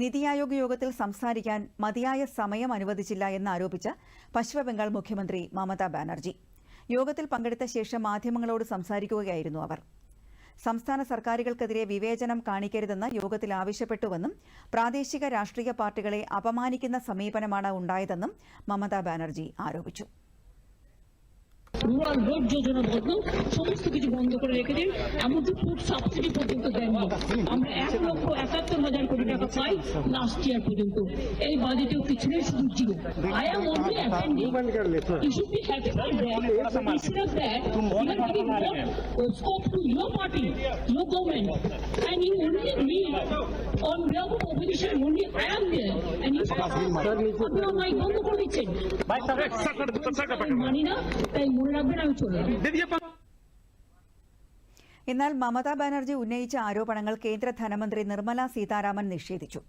നിതി ആയോഗ് യോഗത്തിൽ സംസാരിക്കാൻ മതിയായ സമയം അനുവദിച്ചില്ല എന്നാരോപിച്ച് പശ്ചിമബംഗാൾ മുഖ്യമന്ത്രി മമതാ ബാനർജി. യോഗത്തിൽ പങ്കെടുത്ത ശേഷം മാധ്യമങ്ങളോട് സംസാരിക്കുകയായിരുന്നു അവർ. സംസ്ഥാന സർക്കാരുകൾക്കെതിരെ വിവേചനം കാണിക്കരുതെന്ന് യോഗത്തിൽ ആവശ്യപ്പെട്ടുവെന്നും പ്രാദേശിക രാഷ്ട്രീയ പാർട്ടികളെ അപമാനിക്കുന്ന സമീപനമാണ് ഉണ്ടായതെന്നും മമതാ ബാനർജി ആരോപിച്ചു. রুরাল রোড যোজনা বন্ধ সমস্ত কিছু বন্ধ করে রেখে দিন। এমনকি ফুড সাবসিডি পর্যন্ত দেননি আমরা এক লক্ষ একাত্তর হাজার কোটি টাকা পাই লাস্ট ইয়ার পর্যন্ত। এই বাজেটেও কিছু নেই শুধু zero I am only attending you be happy for scope to your party your government and you only me on behalf of opposition only I am there behalf of opposition, only I am there, and you আপনি আমার mic বন্ধ করে দিচ্ছেন মানি না তাই মনে রাখবেন আমি চলে যাবো എന്നാൽ മമതാ ബാനർജി ഉന്നയിച്ച ആരോപണങ്ങൾ കേന്ദ്ര ധനമന്ത്രി നിർമ്മല സീതാരാമൻ നിഷേധിച്ചു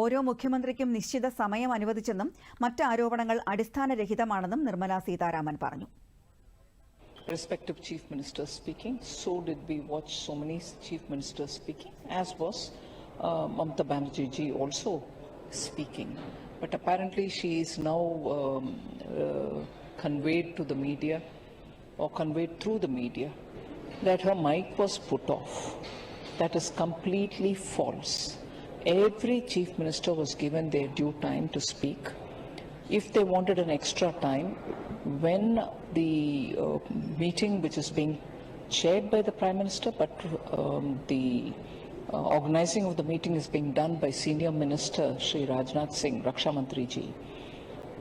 ഓരോ മുഖ്യമന്ത്രിക്കും നിശ്ചിത സമയം അനുവദിച്ചെന്നും മറ്റ് ആരോപണങ്ങൾ അടിസ്ഥാനരഹിതമാണെന്നും നിർമ്മല സീതാരാമൻ പറഞ്ഞു respective chief ministers speaking. So did we watch so many chief ministers speaking, as was uh, Mamata Banerjee ji also Speaking. But apparently she is now um, uh, conveyed to the media or conveyed through the media that her mic was put off. That is completely false. Every chief minister was given their due time to speak if they wanted an extra time, when the uh, meeting which is being chaired by the Prime Minister, but um, the organizing of the meeting is being done by Senior Minister Sri Rajnath Singh, Raksha Mantri ji.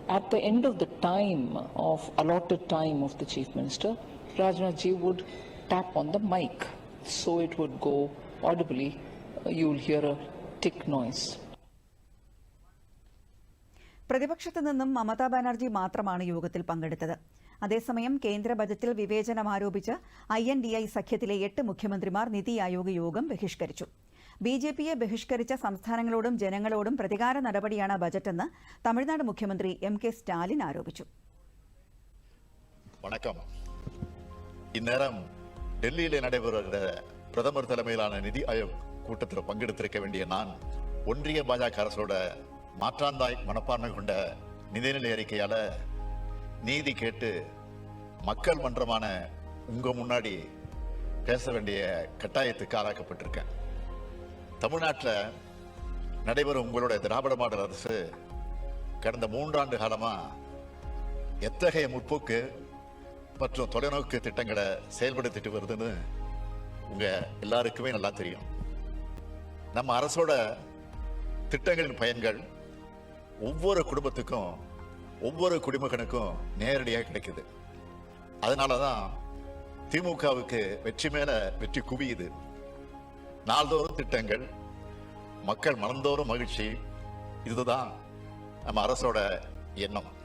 At the end of the time of allotted time of the Chief Minister, Rajnath ji would tap on the mic, so it would go audibly. Uh, you will hear a tick noise. പ്രതിപക്ഷത്തു നിന്നും മമതാ ബാനർജി മാത്രമാണ് യോഗത്തിൽ പങ്കെടുത്തത് അതേസമയം കേന്ദ്ര ബജറ്റിൽ വിവേചനം ആരോപിച്ച് I N D I സഖ്യത്തിലെ എട്ട് മുഖ്യമന്ത്രിമാർ നിതി ആയോഗ് യോഗം ബഹിഷ്കരിച്ചു ബി ജെ പിയെ ബഹിഷ്കരിച്ച സംസ്ഥാനങ്ങളോടും ജനങ്ങളോടും പ്രതികാര നടപടിയാണ് ബജറ്റെന്ന് തമിഴ്നാട് മുഖ്യമന്ത്രി എം കെ സ്റ്റാലിൻ ആരോപിച്ചു வணக்கம் இந்நேரம் டெல்லியிலே நடைபெறுகிற பிரதமர் தலைமையிலான நிதி ஆயோக் கூட்டத்தில் பங்கெடுத்திருக்க வேண்டிய நான் ஒன்றிய பாஜக அரசோட மாற்றாந்தாய் மனப்பான்மை கொண்ட நிதிநிலை அறிக்கையால நீதி கேட்டு மக்கள் மன்றமான உங்க முன்னாடி பேச வேண்டிய கட்டாயத்துக்கு ஆளாக்கப்பட்டிருக்கேன். தமிழ்நாட்டில் நடைபெறும் உங்களுடைய திராவிட மாடல் அரசு கடந்த மூன்றாண்டு காலமா எத்தகைய முற்போக்கு மற்றும் தொலைநோக்கு திட்டங்களை செயல்படுத்திட்டு வருதுன்னு உங்க எல்லாருக்குமே நல்லா தெரியும். நம்ம அரசோட திட்டங்களின் பயன்கள் ஒவ்வொரு குடும்பத்துக்கும் ஒவ்வொரு குடிமகனுக்கும் நேரடியாக கிடைக்குது. அதனாலதான் திமுகவுக்கு வெற்றி மேல வெற்றி குவியுது. நாள்தோறும் திட்டங்கள் மக்கள் மனந்தோறும் மகிழ்ச்சி இதுதான் நம்ம அரசோட எண்ணம்.